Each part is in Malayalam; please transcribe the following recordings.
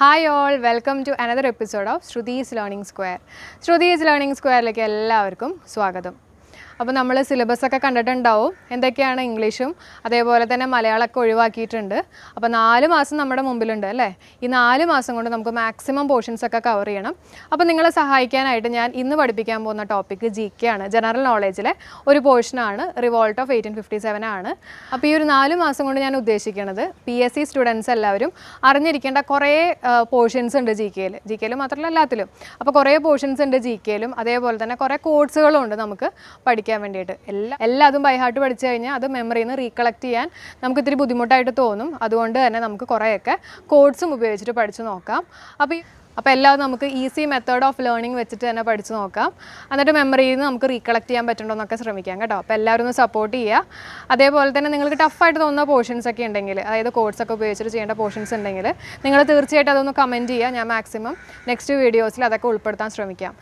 Hi all welcome to another episode of Shruthi's learning square Shruthi's learning സ്ക്വയറിലേക്ക് എല്ലാവർക്കും സ്വാഗതം. അപ്പോൾ നമ്മൾ സിലബസൊക്കെ കണ്ടിട്ടുണ്ടാവും. എന്തൊക്കെയാണ് ഇംഗ്ലീഷും? അതേപോലെ തന്നെ മലയാളമൊക്കെ ഒഴിവാക്കിയിട്ടുണ്ട്. അപ്പോൾ നാല് മാസം നമ്മുടെ മുമ്പിലുണ്ട് അല്ലേ? ഈ നാല് മാസം കൊണ്ട് നമുക്ക് മാക്സിമം പോർഷൻസൊക്കെ കവർ ചെയ്യണം. അപ്പോൾ നിങ്ങളെ സഹായിക്കാനായിട്ട് ഞാൻ ഇന്ന് പഠിപ്പിക്കാൻ പോകുന്ന ടോപ്പിക്ക് ജി കെ ആണ്. ജനറൽ നോളേജിലെ ഒരു പോർഷനാണ് revolt of eighteen fifty seven ആണ്. അപ്പോൾ ഈ ഒരു നാല് മാസം കൊണ്ട് ഞാൻ ഉദ്ദേശിക്കുന്നത് പി എസ് സി സ്റ്റുഡൻസ് എല്ലാവരും അറിഞ്ഞിരിക്കേണ്ട കുറേ പോർഷൻസ് ഉണ്ട് ജി കെയിൽ ജി കെയിൽ മാത്രമല്ല എല്ലാത്തിലും. അപ്പോൾ കുറേ പോർഷൻസ് ഉണ്ട് ജി കെയിലും അതേപോലെ തന്നെ കുറേ കോഴ്സുകളും ഉണ്ട് നമുക്ക് പഠിക്കാൻ വേണ്ടിയിട്ട്. എല്ലാ എല്ലാതും ബൈഹാർട്ട് പഠിച്ചു കഴിഞ്ഞാൽ അത് മെമ്മറിയിൽ നിന്ന് റീകളക്ട് ചെയ്യാൻ നമുക്ക് ഇത്തിരി ബുദ്ധിമുട്ടായിട്ട് തോന്നും. അതുകൊണ്ട് തന്നെ നമുക്ക് കുറേയൊക്കെ കോഡ്സും ഉപയോഗിച്ചിട്ട് പഠിച്ചു നോക്കാം. അപ്പോൾ അപ്പോൾ എല്ലാം നമുക്ക് ഈസി മെത്തേഡ് ഓഫ് ലേണിംഗ് വെച്ചിട്ട് തന്നെ പഠിച്ചു നോക്കാം. എന്നിട്ട് മെമ്മറിയിൽ നിന്ന് നമുക്ക് റീകളക്ട് ചെയ്യാൻ പറ്റണ്ടോന്നൊക്കെ ശ്രമിക്കാം കേട്ടോ. അപ്പോൾ എല്ലാവരും ഒന്ന് സപ്പോർട്ട് ചെയ്യുക അതേപോലെ തന്നെ നിങ്ങൾക്ക് ടഫായിട്ട് തോന്നുന്ന പോർഷൻസ് ഒക്കെ ഉണ്ടെങ്കിൽ അതായത് കോഡ്സ് ഒക്കെ ഉപയോഗിച്ചിട്ട് ചെയ്യേണ്ട പോർഷൻസ് ഉണ്ടെങ്കിൽ നിങ്ങൾ തീർച്ചയായിട്ടും അതൊന്ന് കമന്റ് ചെയ്യുക ഞാൻ മാക്സിമം നെക്സ്റ്റ് വീഡിയോസിൽ അതൊക്കെ ഉൾപ്പെടുത്താൻ ശ്രമിക്കാം.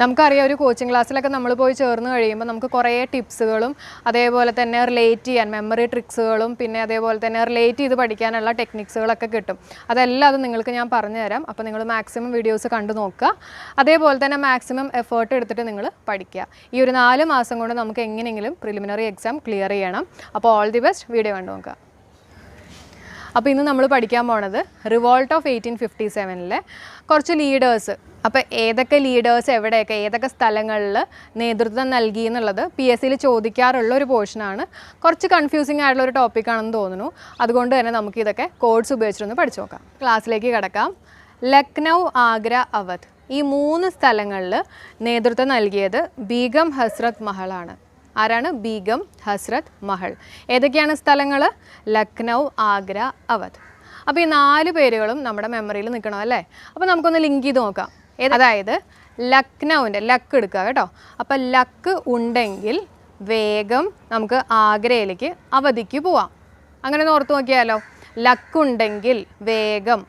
നമുക്കറിയാം ഒരു കോച്ചിങ് ക്ലാസ്സിലൊക്കെ നമ്മൾ പോയി ചേർന്ന് കഴിയുമ്പോൾ നമുക്ക് കുറേ ടിപ്സുകളും അതേപോലെ തന്നെ റിലേറ്റ് ചെയ്യാൻ മെമ്മറി ട്രിക്സുകളും പിന്നെ അതേപോലെ തന്നെ റിലേറ്റ് ചെയ്ത് പഠിക്കാനുള്ള ടെക്നിക്സുകളൊക്കെ കിട്ടും. അതെല്ലാം അത് നിങ്ങൾക്ക് ഞാൻ പറഞ്ഞു തരാം അപ്പോൾ നിങ്ങൾ മാക്സിമം വീഡിയോസ് കണ്ടു നോക്കുക. അതേപോലെ തന്നെ മാക്സിമം എഫേർട്ട് എടുത്തിട്ട് നിങ്ങൾ പഠിക്കുക. ഈ ഒരു നാല് മാസം കൊണ്ട് നമുക്ക് എങ്ങനെയെങ്കിലും പ്രിലിമിനറി എക്സാം ക്ലിയർ ചെയ്യണം. അപ്പോൾ ഓൾ ദി ബെസ്റ്റ് വീഡിയോ കണ്ടു നോക്കുക. അപ്പോൾ ഇന്ന് നമ്മൾ പഠിക്കാൻ പോണത് റിവോൾട്ട് ഓഫ് എയ്റ്റീൻ ഫിഫ്റ്റി സെവനിലെ കുറച്ച് ലീഡേഴ്സ് അപ്പോൾ ഏതൊക്കെ ലീഡേഴ്സ് എവിടെയൊക്കെ ഏതൊക്കെ സ്ഥലങ്ങളിൽ നേതൃത്വം നൽകി എന്നുള്ളത് പി എസ് സിയിൽ ചോദിക്കാറുള്ള ഒരു പോർഷനാണ് കുറച്ച് കൺഫ്യൂസിംഗ് ആയിട്ടുള്ള ഒരു ടോപ്പിക്കാണെന്ന് തോന്നുന്നു. അതുകൊണ്ട് തന്നെ നമുക്ക് ഇതൊക്കെ കോഡ്സ് ഉപയോഗിച്ചിട്ടൊന്ന് പഠിച്ചു നോക്കാം. ക്ലാസ്സിലേക്ക് കിടക്കാം. ലക്നൗ ആഗ്ര അവധ്. ഈ മൂന്ന് സ്ഥലങ്ങളിൽ നേതൃത്വം നൽകിയത് ബീഗം ഹസ്രത് മഹളാണ് ആരാണ്? ബീഗം ഹസ്രത് മഹൾ. ഏതൊക്കെയാണ് സ്ഥലങ്ങൾ ലക്നൗ ആഗ്ര അവധ്. അപ്പോൾ ഈ നാല് പേരുകളും നമ്മുടെ മെമ്മറിയിൽ നിൽക്കണം അല്ലേ? അപ്പോൾ നമുക്കൊന്ന് ലിങ്ക് ചെയ്ത് നോക്കാം. അതായത് ലക്നൗവിന്റെ ലക്ക് എടുക്കുക കേട്ടോ. അപ്പോൾ ലക്ക് ഉണ്ടെങ്കിൽ വേഗം നമുക്ക് ആഗ്രയിലേക്ക് അവധിക്ക് പോവാം. അങ്ങനെ ഓർത്ത് നോക്കിയാലോ? ലക്കുണ്ടെങ്കിൽ വേഗം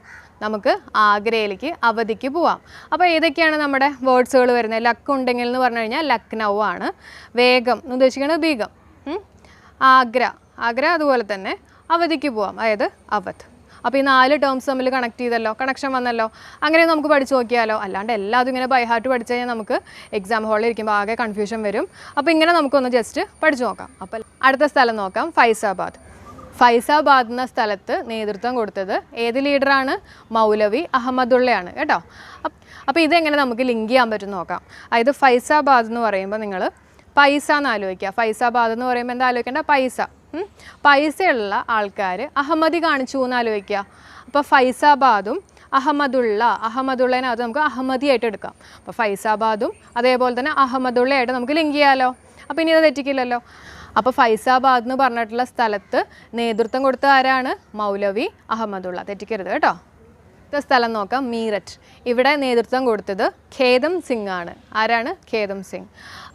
നമുക്ക് ആഗ്രയിലേക്ക് അവധിക്ക് പോവാം. അപ്പോൾ ഏതൊക്കെയാണ് നമ്മുടെ വേർഡ്സുകൾ വരുന്നത്? ലക്ക് ഉണ്ടെങ്കിൽ എന്ന് പറഞ്ഞു കഴിഞ്ഞാൽ ലക്നൗ ആണ്. വേഗം എന്ന് ഉദ്ദേശിക്കുന്നത് ബീഗം ആഗ്ര. ആഗ്ര അതുപോലെ തന്നെ അവധിക്ക് പോവാം അതായത് അവധ്. അപ്പോൾ ഈ നാല് ടേംസ് തമ്മിൽ കണക്ട് ചെയ്തല്ലോ കണക്ഷൻ വന്നല്ലോ അങ്ങനെ നമുക്ക് പഠിച്ചു നോക്കിയാലോ? അല്ലാണ്ട് എല്ലാതും ഇങ്ങനെ ബൈഹാർട്ട് പഠിച്ചു കഴിഞ്ഞാൽ നമുക്ക് എക്സാം ഹാളിൽ ഇരിക്കുമ്പോൾ ആകെ കൺഫ്യൂഷൻ വരും. അപ്പോൾ ഇങ്ങനെ നമുക്കൊന്ന് ജസ്റ്റ് പഠിച്ചു നോക്കാം. അപ്പോൾ അടുത്ത സ്ഥലം നോക്കാം ഫൈസാബാദ്. ഫൈസാബാദ് എന്ന സ്ഥലത്ത് നേതൃത്വം കൊടുത്തത് ഏത് ലീഡറാണ്? മൗലവി അഹമ്മദുള്ളയാണ്. കേട്ടോ? അപ്പ് അപ്പോൾ ഇതെങ്ങനെ നമുക്ക് ലിങ്ക് ചെയ്യാൻ പറ്റും നോക്കാം. അതായത് ഫൈസാബാദ് എന്ന് പറയുമ്പോൾ നിങ്ങൾ പൈസ എന്ന് ആലോചിക്കുക. ഫൈസാബാദ് എന്ന് പറയുമ്പോൾ എന്താ ആലോചിക്കേണ്ട? പൈസ. പൈസയുള്ള ആൾക്കാർ അഹമ്മദി കാണിച്ചു എന്ന് ആലോചിക്കുക. അപ്പോൾ ഫൈസാബാദും അഹമ്മദുള്ള അഹമ്മദുള്ളതിനകത്ത് നമുക്ക് അഹമ്മദിയായിട്ട് എടുക്കാം. അപ്പോൾ ഫൈസാബാദും അതേപോലെ തന്നെ അഹമ്മദുള്ളയായിട്ട് നമുക്ക് ലിങ്ക് ചെയ്യാമല്ലോ അപ്പോൾ ഇനി അത് തെറ്റിക്കില്ലല്ലോ. അപ്പോൾ ഫൈസാബാദ് എന്ന് പറഞ്ഞിട്ടുള്ള സ്ഥലത്ത് നേതൃത്വം കൊടുത്ത ആരാണ്? മൗലവി അഹമ്മദുള്ള. തെറ്റിക്കരുത് കേട്ടോ. അടുത്ത സ്ഥലം നോക്കാം. മീററ്റ്. ഇവിടെ നേതൃത്വം കൊടുത്തത് ഖേദം സിംഗ് ആണ് ആരാണ്? ഖേദം സിംഗ്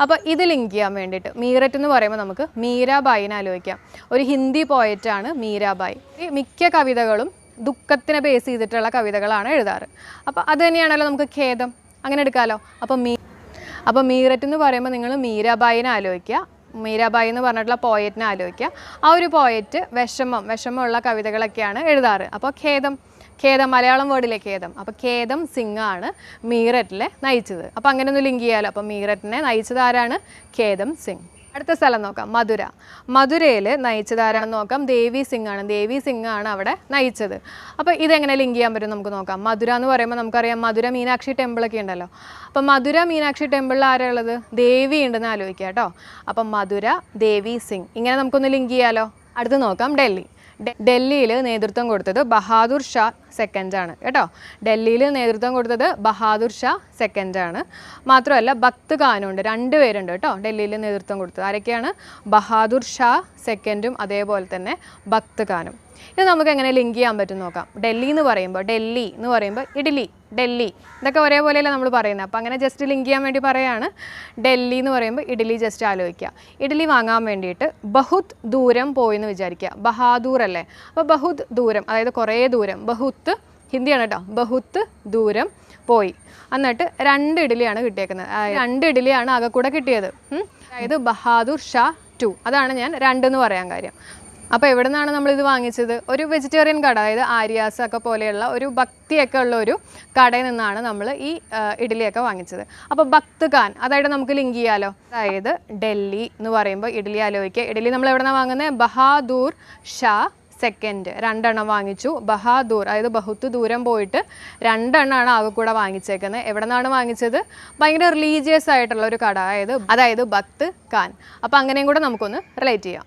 അപ്പോൾ ഇത് ലിങ്ക് ചെയ്യാൻ വേണ്ടിയിട്ട് മീററ്റ് എന്ന് പറയുമ്പോൾ നമുക്ക് മീരാബായിനെ ആലോചിക്കാം. ഒരു ഹിന്ദി പോയറ്റാണ് മീരാബായി. മിക്ക കവിതകളും ദുഃഖത്തിനെ ബേസ് ചെയ്തിട്ടുള്ള കവിതകളാണ് എഴുതാറ്. അപ്പോൾ അത് തന്നെയാണല്ലോ നമുക്ക് ഖേദം. അങ്ങനെ എടുക്കാമല്ലോ അപ്പോൾ മീ അപ്പോൾ മീററ്റ് എന്ന് പറയുമ്പോൾ നിങ്ങൾ മീരാബായിനെ ആലോചിക്കുക. മീരാബായി എന്ന് പറഞ്ഞിട്ടുള്ള പോയറ്റിനെ ആലോചിക്കുക. ആ ഒരു പോയറ്റ് വിഷമം വിഷമമുള്ള കവിതകളൊക്കെയാണ് എഴുതാറ്. അപ്പോൾ ഖേദം ഖേദം മലയാളം വേർഡിലെ ഖേദം. അപ്പോൾ ഖേദം സിംഗാണ് മീററ്റിലെ നയിച്ചത്. അപ്പോൾ അങ്ങനെ ഒന്ന് ലിങ്ക് ചെയ്യാമല്ലോ അപ്പോൾ മീററ്റിനെ നയിച്ചത് ആരാണ്? ഖേദം സിംഗ്. അടുത്ത സ്ഥലം നോക്കാം. മധുര. മധുരയിൽ നയിച്ചത് ആരാണെന്ന് നോക്കാം. ദേവി സിംഗ് ആണ് ദേവി സിംഗ് ആണ് അവിടെ നയിച്ചത്. അപ്പോൾ ഇതെങ്ങനെ ലിങ്ക് ചെയ്യാൻ പറ്റും നമുക്ക് നോക്കാം. മധുര എന്ന് പറയുമ്പോൾ നമുക്കറിയാം മധുര മീനാക്ഷി ടെമ്പിളൊക്കെ ഉണ്ടല്ലോ. അപ്പം മധുര മീനാക്ഷി ടെമ്പിളിൽ ആരാ ഉള്ളത്? ദേവി ഉണ്ടെന്ന് ആലോചിക്കുക കേട്ടോ. അപ്പം മധുര ദേവി സിംഗ്. ഇങ്ങനെ നമുക്കൊന്ന് ലിങ്ക് ചെയ്യാലോ. അടുത്ത് നോക്കാം. ഡൽഹി. ഡൽഹിയിൽ നേതൃത്വം കൊടുത്തത് ബഹാദൂർ ഷാ സെക്കൻഡാണ് കേട്ടോ? ഡൽഹിയിൽ നേതൃത്വം കൊടുത്തത് ബഹാദൂർ ഷാ സെക്കൻഡാണ് മാത്രമല്ല ഭക്ത് ഖാനുണ്ട്. രണ്ട് പേരുണ്ട് കേട്ടോ ഡൽഹിയിൽ നേതൃത്വം കൊടുത്തത്. ആരൊക്കെയാണ്? ബഹാദൂർ ഷാ സെക്കൻഡും അതേപോലെ തന്നെ ഭക്ത് ഖാനും. ഇത് നമുക്ക് എങ്ങനെ ലിങ്ക് ചെയ്യാൻ പറ്റും നോക്കാം. ഡൽഹി എന്ന് പറയുമ്പോൾ ഡൽഹി എന്ന് പറയുമ്പോൾ ഇഡ്ഡലി ഡൽഹി ഇതൊക്കെ ഒരേപോലെയല്ല നമ്മൾ പറയുന്നത് അപ്പോൾ അങ്ങനെ ജസ്റ്റ് ലിങ്ക് ചെയ്യാൻ വേണ്ടി പറയുകയാണ് ഡൽഹി എന്ന് പറയുമ്പോൾ ഇഡ്ഡലി ജസ്റ്റ് ആലോചിക്കുക. ഇഡ്ഡലി വാങ്ങാൻ വേണ്ടിയിട്ട് ബഹുത് ദൂരം പോയി എന്ന് വിചാരിക്കുക. ബഹാദൂർ അല്ലേ? അപ്പോൾ ബഹുത് ദൂരം അതായത് കുറേ ദൂരം. ബഹുത്ത് ഹിന്ദിയാണ് കേട്ടോ ബഹുത്ത് ദൂരം പോയി. എന്നിട്ട് രണ്ട് ഇഡ്ഡലിയാണ് കിട്ടിയേക്കുന്നത്. രണ്ട് ഇഡ്ഡലിയാണ് ആകെ കൂടെ കിട്ടിയത്. അതായത് ബഹാദൂർ ഷാ ടു. അതാണ് ഞാൻ രണ്ടെന്ന് പറയാൻ കാര്യം. അപ്പോൾ എവിടെ നിന്നാണ് ഇത് വാങ്ങിച്ചത്? ഒരു വെജിറ്റേറിയൻ കട അതായത് ആര്യാസ് ഒക്കെ പോലെയുള്ള ഒരു ഭക്തിയൊക്കെ ഉള്ള ഒരു കടയിൽ നിന്നാണ് നമ്മൾ ഈ ഇഡ്ഡലിയൊക്കെ വാങ്ങിച്ചത്. അപ്പോൾ ഭക്ത് ഖാൻ അതായത് നമുക്ക് ലിങ്ക് ചെയ്യാലോ? അതായത് ഡൽഹി എന്ന് പറയുമ്പോൾ ഇഡ്ഡലി ആലോചിക്കുക. ഇഡ്ഡലി നമ്മൾ എവിടെ നിന്നാണ് വാങ്ങുന്നത് ബഹാദൂർ ഷാ സെക്കൻഡ് രണ്ടെണ്ണം വാങ്ങിച്ചു. ബഹാദൂർ അതായത് ബഹുത്ത് ദൂരം പോയിട്ട് രണ്ടെണ്ണമാണ് ആകെ കൂടെ വാങ്ങിച്ചേക്കുന്നത്. എവിടെ നിന്നാണ് വാങ്ങിച്ചത്? ഭയങ്കര റിലീജിയസ് ആയിട്ടുള്ള ഒരു കട അതായത് അതായത് ഭക്ത് ഖാൻ അപ്പോൾ അങ്ങനെയും കൂടെ നമുക്കൊന്ന് റിലേറ്റ് ചെയ്യാം.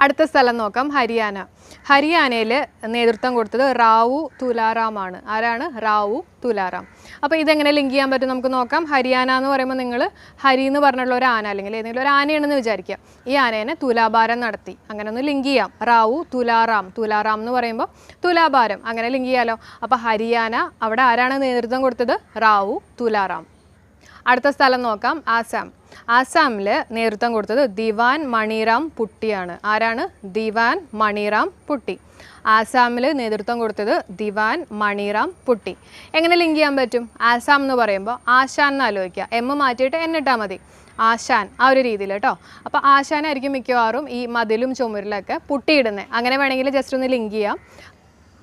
അടുത്ത സ്ഥലം നോക്കാം ഹരിയാന. ഹരിയാനയിൽ നേതൃത്വം കൊടുത്തത് റാവു തുലാറാമാണ് ആരാണ്? റാവു തുലാറാം. അപ്പോൾ ഇതെങ്ങനെ ലിങ്ക് ചെയ്യാൻ പറ്റും നമുക്ക് നോക്കാം. ഹരിയാന എന്ന് പറയുമ്പോൾ നിങ്ങൾ ഹരി എന്ന് പറഞ്ഞുള്ള ഒരു ആന അല്ലെങ്കിൽ ഏതെങ്കിലും ഒരു ആനയാണെന്ന് വിചാരിക്കുക. ഈ ആനേനെ തുലാഭാരം നടത്തി. അങ്ങനെ ഒന്ന് ലിങ്ക് ചെയ്യാം. റാവു തുലാറാം. തുലാറാം എന്ന് പറയുമ്പോൾ തുലാഭാരം. അങ്ങനെ ലിങ്ക് ചെയ്യാലോ. അപ്പോൾ ഹരിയാന അവിടെ ആരാണ് നേതൃത്വം കൊടുത്തത്? റാവു തുലാറാം. അടുത്ത സ്ഥലം നോക്കാം. ആസാം. ആസാമിൽ നേതൃത്വം കൊടുത്തത് ദിവാൻ മണിറാം പുട്ടിയാണ്. ആരാണ്? ദിവാൻ മണിറാം പുട്ടി. ആസാമിൽ നേതൃത്വം കൊടുത്തത് ദിവാൻ മണിറാം പുട്ടി. എങ്ങനെ ലിങ്ക് ചെയ്യാൻ പറ്റും? ആസാം എന്ന് പറയുമ്പോൾ ആശാൻ എന്ന് ആലോചിക്കുക. എം മാറ്റിയിട്ട് എന്നിട്ടാൽ മതി. ആശാൻ. ആ ഒരു രീതിയിൽ കേട്ടോ അപ്പോൾ ആശാനായിരിക്കും മിക്കവാറും ഈ മതിലും ചുമരിലൊക്കെ പുട്ടിയിടുന്നത് അങ്ങനെ വേണമെങ്കിൽ ജസ്റ്റ് ഒന്ന് ലിങ്ക് ചെയ്യാം.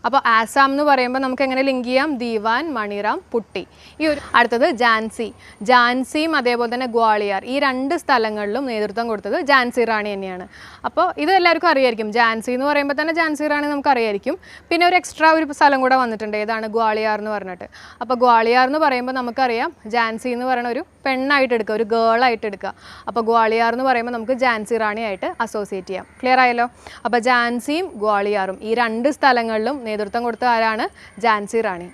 അപ്പോൾ ആസാം എന്ന് പറയുമ്പോൾ നമുക്ക് എങ്ങനെ ലിങ്ക് ചെയ്യാം? ദീവാൻ മണിറാം പുട്ടി. ഈ ഒരു അടുത്തത് ജാൻസി. ജാൻസിയും അതേപോലെ തന്നെ ഗ്വാളിയാർ. ഈ രണ്ട് സ്ഥലങ്ങളിലും നേതൃത്വം കൊടുത്തത് ജാൻസി റാണി തന്നെയാണ്. അപ്പോൾ ഇത് എല്ലാവർക്കും അറിയായിരിക്കും. ജാൻസി എന്ന് പറയുമ്പോൾ തന്നെ ജാൻസി റാണി നമുക്ക് അറിയായിരിക്കും. പിന്നെ ഒരു എക്സ്ട്രാ ഒരു സ്ഥലം കൂടെ വന്നിട്ടുണ്ട്. ഏതാണ്? ഗ്വാളിയാർ എന്ന് പറഞ്ഞിട്ട്. അപ്പോൾ ഗ്വാളിയാർ എന്ന് പറയുമ്പോൾ നമുക്കറിയാം ജാൻസി എന്ന് പറയുന്ന ഒരു പെണ്ണായിട്ട് എടുക്കുക ഒരു ഗേൾ ആയിട്ട് എടുക്കുക. അപ്പോൾ ഗ്വാളിയാർ എന്ന് പറയുമ്പോൾ നമുക്ക് ജാൻസി റാണിയായിട്ട് അസോസിയേറ്റ് ചെയ്യാം. ക്ലിയർ ആയല്ലോ? അപ്പോൾ ജാൻസിയും ഗ്വാളിയാറും ഈ രണ്ട് സ്ഥലങ്ങളിലും നേതൃത്വം കൊടുത്ത ആരാണ്? ജാൻസി റാണി.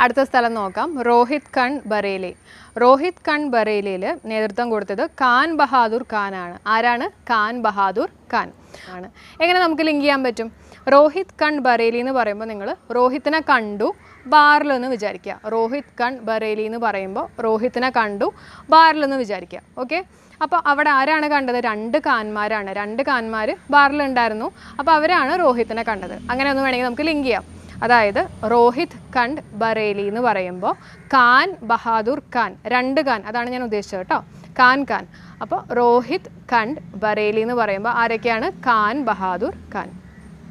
അടുത്ത സ്ഥലം നോക്കാം. രോഹിത് ഖൺ ബറേലി. രോഹിത് ഖൺ ബറേലിയിൽ നേതൃത്വം കൊടുത്തത് ഖാൻ ബഹാദൂർ ഖാനാണ് ആരാണ്? ഖാൻ ബഹാദൂർ ഖാൻ ആണ്. എങ്ങനെ നമുക്ക് ലിങ്ക് ചെയ്യാൻ പറ്റും? രോഹിത് ഖൺ ബറേലി എന്ന് പറയുമ്പോൾ നിങ്ങൾ രോഹിത്തിനെ കണ്ടു ബാറിലെന്ന് വിചാരിക്കുക. രോഹിത് ഖൺ ബറേലി എന്ന് പറയുമ്പോൾ രോഹിത്തിനെ കണ്ടു ബാറിലെന്ന് വിചാരിക്കുക. ഓക്കെ അപ്പോൾ അവിടെ ആരാണ് കണ്ടത്? രണ്ട് കാന്മാരാണ്. രണ്ട് കാന്മാർ ബാറിലുണ്ടായിരുന്നു. അപ്പോൾ അവരാണ് രോഹിത്തിനെ കണ്ടത്. അങ്ങനെ ഒന്ന് വേണമെങ്കിൽ നമുക്ക് ലിങ്ക് ചെയ്യാം. അതായത് രോഹിത് കണ്ട് ബറേലി എന്ന് പറയുമ്പോൾ ഖാൻ ബഹാദൂർ ഖാൻ രണ്ട് ഖാൻ. അതാണ് ഞാൻ ഉദ്ദേശിച്ചത് കേട്ടോ. ഖാൻ ഖാൻ. അപ്പോൾ രോഹിത് കണ്ട് ബറേലി എന്ന് പറയുമ്പോൾ ആരൊക്കെയാണ്? ഖാൻ ബഹാദൂർ ഖാൻ.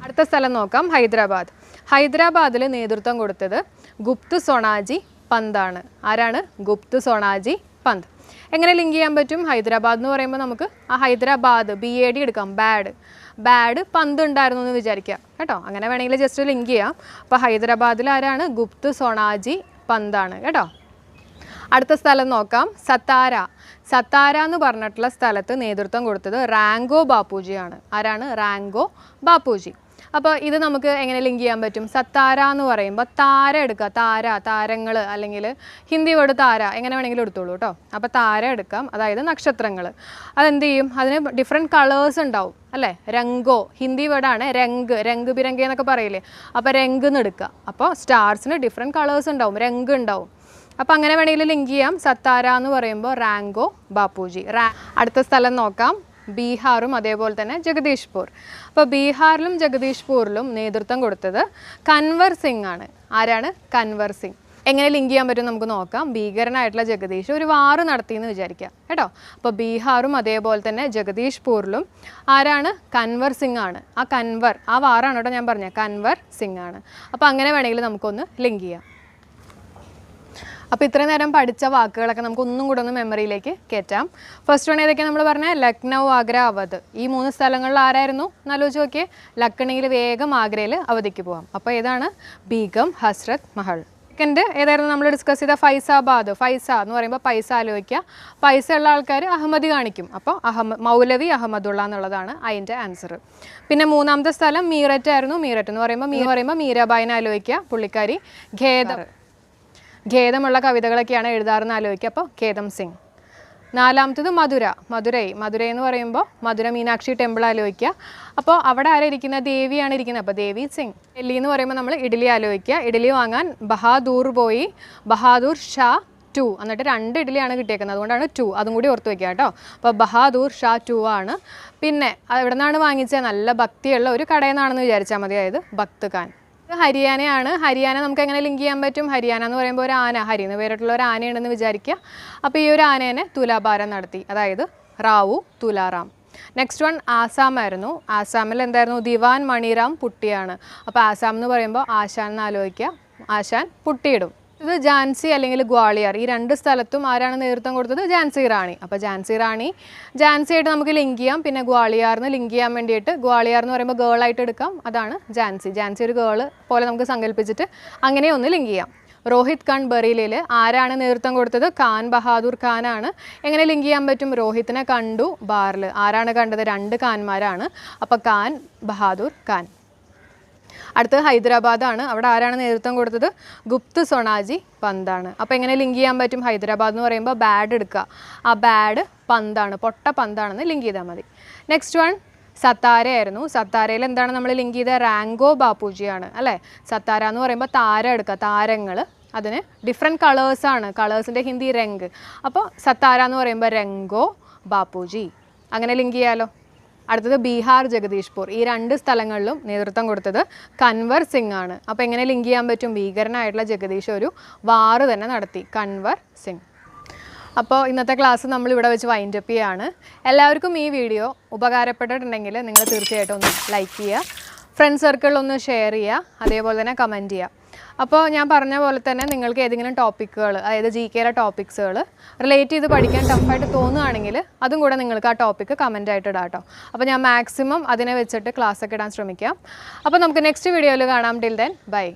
അടുത്ത സ്ഥലം നോക്കാം. ഹൈദരാബാദ്. ഹൈദരാബാദിൽ നേതൃത്വം കൊടുത്തത് ഗുപ്ത് സൊണാജി പന്താണ്. ആരാണ്? ഗുപ്ത് സൊണാജി പന്ത്. എങ്ങനെ ലിങ്ക് ചെയ്യാൻ പറ്റും? ഹൈദരാബാദ് എന്ന് പറയുമ്പോൾ നമുക്ക് ആ ഹൈദരാബാദ് ബി എ ഡി എടുക്കാം ബാഡ് ബാഡ് പന്ത് ഉണ്ടായിരുന്നു എന്ന് വിചാരിക്കുക കേട്ടോ? അങ്ങനെ വേണമെങ്കിൽ ജസ്റ്റ് ലിങ്ക് ചെയ്യാം. അപ്പോൾ ഹൈദരാബാദിൽ ആരാണ്? ഗുപ്ത് സൊണാജി പന്താണ് കേട്ടോ? അടുത്ത സ്ഥലം നോക്കാം. സത്താര. സത്താര എന്ന് പറഞ്ഞിട്ടുള്ള സ്ഥലത്ത് നേതൃത്വം കൊടുത്തത് റാങ്കോ ബാപ്പുജിയാണ്. ആരാണ്? റാങ്കോ ബാപ്പുജി. അപ്പോൾ ഇത് നമുക്ക് എങ്ങനെ ലിങ്ക് ചെയ്യാൻ പറ്റും? സത്താര എന്ന് പറയുമ്പോൾ താര എടുക്കുക. താര താരങ്ങൾ അല്ലെങ്കിൽ ഹിന്ദി വേർഡ് താര എങ്ങനെ വേണമെങ്കിലും എടുത്തോളൂ കേട്ടോ അപ്പോൾ താര എടുക്കാം. അതായത് നക്ഷത്രങ്ങൾ അതെന്ത് ചെയ്യും? അതിന് ഡിഫറെന്റ് കളേഴ്സ് ഉണ്ടാവും. അല്ലേ? രംഗോ. ഹിന്ദി വേർഡാണ് രംഗ്. രംഗ് ബിരംഗ എന്നൊക്കെ പറയില്ലേ? അപ്പോൾ രംഗ് എന്ന് എടുക്കുക. അപ്പോൾ സ്റ്റാർസിന് ഡിഫറെന്റ് കളേഴ്സ് ഉണ്ടാവും. രംഗ് ഉണ്ടാവും. അപ്പോൾ അങ്ങനെ വേണമെങ്കിൽ ലിങ്ക് ചെയ്യാം. സത്താര എന്ന് പറയുമ്പോൾ റാങ്കോ ബാപ്പുജി. അടുത്ത സ്ഥലം നോക്കാം. ബീഹാറും അതേപോലെ തന്നെ ജഗദീഷ്പൂർ. അപ്പോൾ ബീഹാറിലും ജഗദീഷ്പൂരിലും നേതൃത്വം കൊടുത്തത് കൻവർ സിംഗ് ആണ് ആരാണ്? കൻവർ സിംഗ്. എങ്ങനെ ലിങ്ക് ചെയ്യാൻ പറ്റും നമുക്ക് നോക്കാം. ഭീകരനായിട്ടുള്ള ജഗദീഷ് ഒരു വാറ് നടത്തിയെന്ന് വിചാരിക്കാം. കേട്ടോ? അപ്പോൾ ബീഹാറും അതേപോലെ തന്നെ ജഗദീഷ്പൂരിലും ആരാണ്? കൻവർ സിംഗ് ആണ് ആ കൻവർ ആ വാറാണ് കേട്ടോ ഞാൻ പറഞ്ഞത്. കൻവർ സിംഗ് ആണ് അപ്പോൾ അങ്ങനെ വേണമെങ്കിൽ നമുക്കൊന്ന് ലിങ്ക് ചെയ്യാം. അപ്പോൾ ഇത്രയും നേരം പഠിച്ച വാക്കുകളൊക്കെ നമുക്ക് ഒന്നും കൂടെ ഒന്ന് മെമ്മറിയിലേക്ക് കയറ്റാം ഫസ്റ്റ് വൺ ഏതൊക്കെ നമ്മൾ പറഞ്ഞ? ലക്നൗ ആഗ്ര അവധ്. ഈ മൂന്ന് സ്ഥലങ്ങളിൽ ആരായിരുന്നു? എന്നാലോചിച്ച് നോക്കിയേ. ലക്നയിൽ വേഗം ആഗ്രയിൽ അവധിക്ക് പോവാം. അപ്പോൾ ഏതാണ്? ബീഗം ഹസ്രത് മഹൾ സെക്കൻഡ് ഏതായിരുന്നു? നമ്മൾ ഡിസ്കസ് ചെയ്ത ഫൈസാബാദ്. ഫൈസ എന്ന് പറയുമ്പോൾ പൈസ ആലോചിക്കുക. പൈസ ഉള്ള ആൾക്കാർ അഹമ്മദി കാണിക്കും. അപ്പോൾ അഹമ്മ മൗലവി അഹമ്മദുള്ള എന്നുള്ളതാണ് അതിന്റെ ആൻസർ പിന്നെ മൂന്നാമത്തെ സ്ഥലം മീററ്റ് ആയിരുന്നു. മീററ്റ് എന്ന് പറയുമ്പോൾ മീ പറയുമ്പോൾ മീരാബായിനെ ആലോചിക്കുക. പുള്ളിക്കാരി ഖേദം ഖേദമുള്ള കവിതകളൊക്കെയാണ് എഴുതാറെന്ന് ആലോചിക്കുക. അപ്പോൾ ഖേദം സിംഗ്. നാലാമത്തത് മധുര. മധുരൈ. മധുരൈ എന്ന് പറയുമ്പോൾ മധുര മീനാക്ഷി ടെമ്പിൾ ആലോചിക്കുക. അപ്പോൾ അവിടെ ആരാ ഇരിക്കുന്നത് ദേവിയാണ് ഇരിക്കുന്നത്. അപ്പോൾ ദേവി സിംഗ്. ഡൽഹി എന്ന് പറയുമ്പോൾ നമ്മൾ ഇഡ്ഡലി ആലോചിക്കുക. ഇഡ്ഡലി വാങ്ങാൻ ബഹാദൂർ പോയി. ബഹാദൂർ ഷാ ടു. എന്നിട്ട് രണ്ട് ഇഡ്ഡലിയാണ് കിട്ടിയേക്കുന്നത്. അതുകൊണ്ടാണ് ടു. അതും കൂടി ഓർത്ത് വെക്കുക കേട്ടോ. അപ്പോൾ ബഹാദൂർ ഷാ ടു ആണ്. പിന്നെ എവിടെ നിന്നാണ് വാങ്ങിച്ചത്? നല്ല ഭക്തിയുള്ള ഒരു കടയിൽ നിന്നാണെന്ന് വിചാരിച്ചാൽ മതി. അതായത് ഭക്ത് ഖാൻ. ഹരിയാനയാണ്. ഹരിയാന നമുക്ക് എങ്ങനെ ലിങ്ക് ചെയ്യാൻ പറ്റും? ഹരിയാന എന്ന് പറയുമ്പോൾ ഒരു ആന. ഹരി എന്ന് പേരിട്ടുള്ള ഒരു ആനയുണ്ടെന്ന് വിചാരിക്കുക അപ്പോൾ ഈ ഒരു ആനേനെ തുലാഭാരം നടത്തി. അതായത് റാവു തുലാറാം. നെക്സ്റ്റ് വൺ ആസാം ആയിരുന്നു. ആസാമിൽ എന്തായിരുന്നു? ദിവാൻ മണിറാം പുട്ടിയാണ്. അപ്പോൾ ആസാം എന്ന് പറയുമ്പോൾ ആശാൻ എന്ന് ആലോചിക്കുക ആശാൻ പുട്ടിയിടും. ഇത് ജാൻസി അല്ലെങ്കിൽ ഗ്വാളിയർ. ഈ രണ്ട് സ്ഥലത്തും ആരാണ് നേതൃത്വം കൊടുത്തത്? ജാൻസി റാണി. അപ്പോൾ ജാൻസി റാണി ജാൻസി ആയിട്ട് നമുക്ക് ലിങ്ക് ചെയ്യാം. പിന്നെ ഗ്വാളിയാറിന് ലിങ്ക് ചെയ്യാൻ വേണ്ടിയിട്ട് ഗ്വാളിയാർ എന്ന് പറയുമ്പോൾ ഗേൾ ആയിട്ട് എടുക്കാം. അതാണ് ജാൻസി. ജാൻസി ഒരു ഗേൾ പോലെ നമുക്ക് സങ്കല്പിച്ചിട്ട് അങ്ങനെ ഒന്ന് ലിങ്ക് ചെയ്യാം. രോഹിത് ഖാൻ ബറീലയിൽ ആരാണ് നേതൃത്വം കൊടുത്തത്? ഖാൻ ബഹാദൂർ ഖാനാണ് എങ്ങനെ ലിങ്ക് ചെയ്യാൻ പറ്റും? രോഹിത്തിനെ കണ്ടു ബാറിൽ ആരാണ് കണ്ടത്? രണ്ട് ഖാൻമാരാണ്. അപ്പോൾ ഖാൻ ബഹാദൂർ ഖാൻ. അടുത്തത് ഹൈദരാബാദാണ്. അവിടെ ആരാണ് നേതൃത്വം കൊടുത്തത്? ഗുപ്ത് സൊണാജി പന്താണ്. അപ്പോൾ എങ്ങനെ ലിങ്ക് ചെയ്യാൻ പറ്റും? ഹൈദരാബാദ് എന്ന് പറയുമ്പോൾ ബാഡ് എടുക്കുക. ആ ബാഡ് പന്താണ് പൊട്ട പന്താണെന്ന് ലിങ്ക് ചെയ്താൽ മതി. നെക്സ്റ്റ് വൺ സത്താര ആയിരുന്നു സത്താരയിൽ എന്താണ് നമ്മൾ ലിങ്ക് ചെയ്ത റാങ്കോ ബാപ്പുജിയാണ് അല്ലേ? സത്താര എന്ന് പറയുമ്പോൾ താര എടുക്കുക താരങ്ങൾ അതിന് ഡിഫറെന്റ് കളേഴ്സാണ് കളേഴ്സിന്റെ ഹിന്ദി രംഗ്. അപ്പോൾ സത്താര എന്ന് പറയുമ്പോൾ രംഗോ ബാപ്പുജി. അങ്ങനെ ലിങ്ക് ചെയ്യാലോ. അടുത്തത് ബീഹാർ ജഗദീഷ്പൂർ. ഈ രണ്ട് സ്ഥലങ്ങളിലും നേതൃത്വം കൊടുത്തത് കൻവർ സിംഗ് ആണ്. അപ്പോൾ എങ്ങനെ ലിങ്ക് ചെയ്യാൻ പറ്റും? ഭീകരനായിട്ടുള്ള ജഗദീഷ് ഒരു വാറ് തന്നെ നടത്തി. കൻവർ സിംഗ്. അപ്പോൾ ഇന്നത്തെ ക്ലാസ് നമ്മൾ ഇവിടെ വെച്ച് വൈൻഡ് അപ്പ് ചെയ്യാണ്. എല്ലാവർക്കും ഈ വീഡിയോ ഉപകാരപ്പെട്ടിട്ടുണ്ടെങ്കിൽ നിങ്ങൾ തീർച്ചയായിട്ടും ഒന്ന് ലൈക്ക് ചെയ്യുക. ഫ്രണ്ട് സർക്കിളിൽ ഒന്ന് ഷെയർ ചെയ്യുക. അതേപോലെ തന്നെ കമന്റ് ചെയ്യുക. അപ്പോൾ ഞാൻ പറഞ്ഞ പോലെ തന്നെ നിങ്ങൾക്ക് ഏതെങ്കിലും ടോപ്പിക്കുകൾ അതായത് ജി കെയിലെ ടോപ്പിക്സുകൾ റിലേറ്റ് ചെയ്ത് പഠിക്കാൻ ടഫായിട്ട് തോന്നുകയാണെങ്കിൽ അതും കൂടെ നിങ്ങൾക്ക് ആ ടോപ്പിക്ക് കമന്റ് ആയിട്ട് ഇടാം കേട്ടോ. അപ്പോൾ ഞാൻ മാക്സിമം അതിനെ വെച്ചിട്ട് ക്ലാസ് ഒക്കെ ഇടാൻ ശ്രമിക്കാം. അപ്പോൾ നമുക്ക് നെക്സ്റ്റ് വീഡിയോയിൽ കാണാം. Till then bye